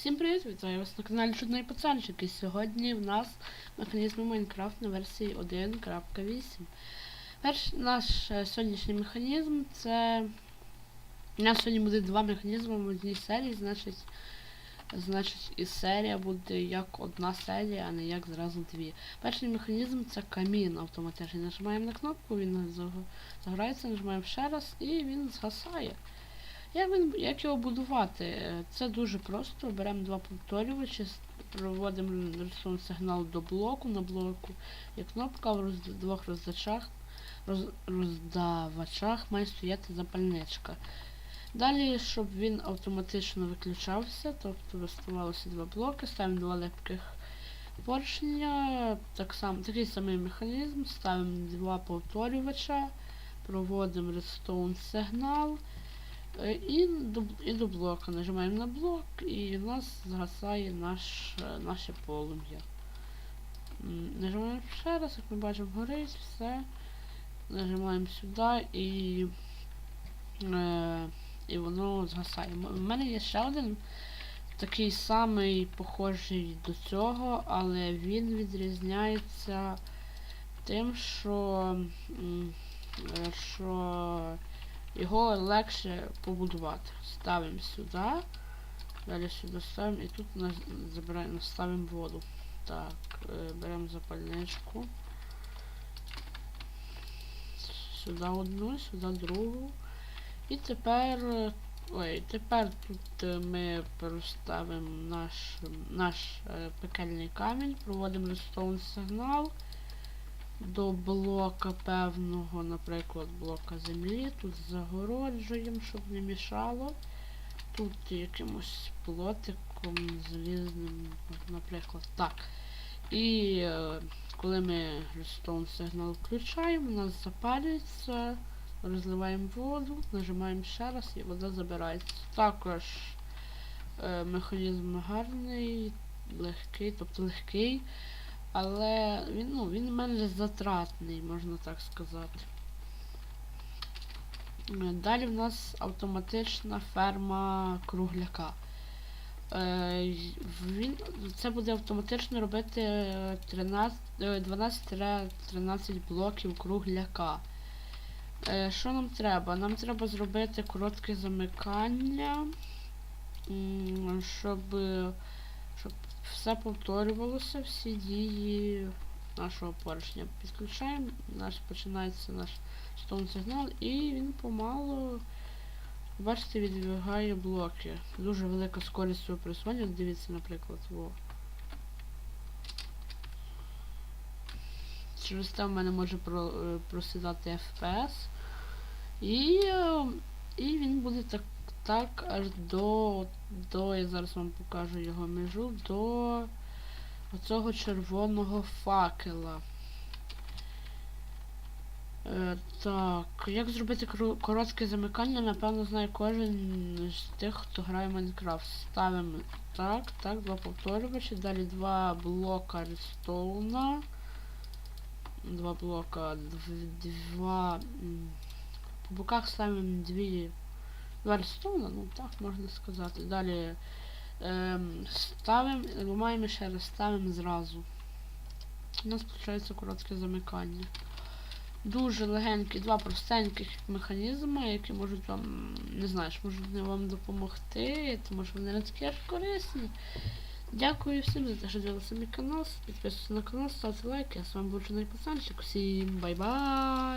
Всім привіт! Вітаю вас на каналі Чудний Пацанчик. І сьогодні в нас механізми Майнкрафт на версії 1.8. Перш наш е, сьогоднішній механізм це. У нас сьогодні буде два механізми в одній серії, значить, значить і серія буде як одна серія, а не як зразу дві. Перший механізм це камін автоматичний. Нажимаємо на кнопку, він заг- загорається, нажимаємо ще раз і він згасає. Як, він, як його будувати? Це дуже просто. Беремо два повторювачі, проводимо рисунок сигнал до блоку. На блоку є кнопка, в роз, двох роздачах, роз, роздавачах має стояти запальничка. Далі, щоб він автоматично виключався, тобто виставалося два блоки, ставимо два липких поршня, так само, такий самий механізм, ставимо два повторювача, проводимо redstone сигнал. Е, І до, до блока. Нажимаємо на блок і у нас згасає наш, е, наше полум'я. Нажимаємо ще раз, як ми бачимо, горить, все. Нажимаємо сюди і, е, і воно згасає. У мене є ще один такий самий похожий до цього, але він відрізняється тим, що, е, що його легше побудувати. Ставимо сюди, далі сюди ставимо і тут забираємо, ставимо воду. Так, е, беремо запальничку. Сюди одну, сюди другу. І тепер. е, Ой, тепер тут е, ми проставимо наш, наш пекельний камінь, проводимо redstone сигнал до блока певного, наприклад, блока землі. Тут загороджуємо, щоб не мішало. Тут якимось плотиком залізним, наприклад, так. І е, коли ми redstone сигнал включаємо, у нас запалюється, розливаємо воду, нажимаємо ще раз і вода забирається. Також е, механізм гарний, легкий, тобто легкий. Але він, ну, він менш затратний, можна так сказати. Далі в нас автоматична ферма кругляка. Е, він, це буде автоматично робити е, 13, е, 12-13 блоків кругляка. Е, Що нам треба? Нам треба зробити коротке замикання, щоб, щоб все повторювалося, всі дії нашого поршня. Підключаємо, наш починається наш стон сигнал і він помалу, бачите, відвігає блоки. Дуже велика скорість цього присування. Дивіться, наприклад, во. Через те в мене може е, просідати FPS. І, е, і він буде так, так аж до, до, я зараз вам покажу його межу, до оцього червоного факела. Е, так, як зробити коротке замикання, напевно, знає кожен з тих, хто грає в Майнкрафт. Ставимо так, так, два повторювачі, далі два блока редстоуна. Два блока, дв- два. По боках ставимо дві. Два ну так можна сказати. Далі ем, ставимо, ламаємо ще раз, ставимо зразу. У нас виходить коротке замикання. Дуже легенькі, два простеньких механізми, які можуть вам, не знаю, можуть вони вам допомогти, тому що вони не такі аж корисні. Дякую всім за те, що дивилися мій канал. Підписуйтесь на канал, ставте лайки. Я з вами був Чорний Пацанчик. Всім бай-бай!